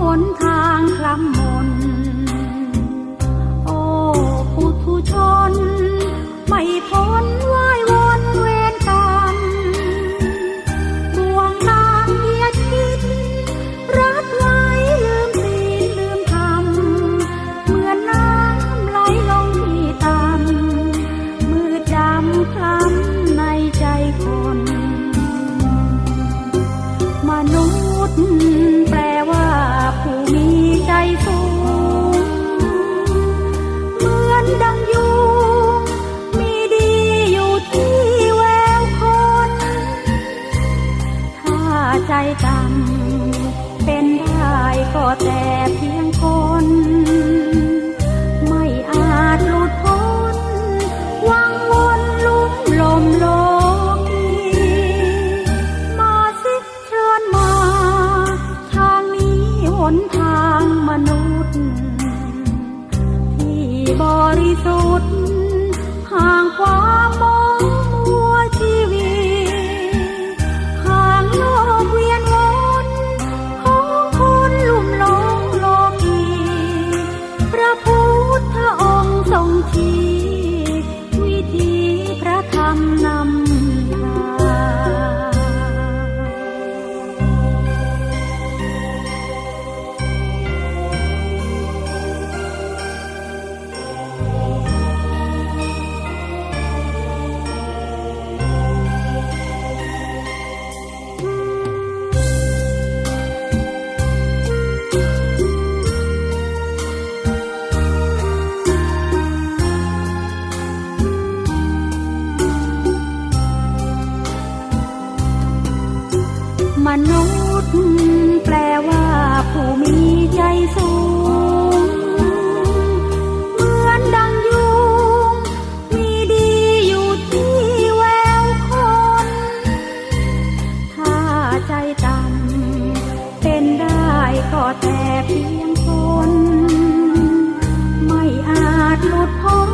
หนทางคลำ แต่เพียงคน ไม่อาจหลุดพ้น วังวนลุ่มลมโลกีมาสิเชิญมา ทางนี้หนทางมนุษย์ ที่บริสุทธิ์ มนุษย์แปลว่าผู้มีใจสูง เหมือนดังยุงมีดีอยู่ที่แววคน ถ้าใจต่ำเป็นได้ก็แต่เพียงคน ไม่อาจหลุดพ้น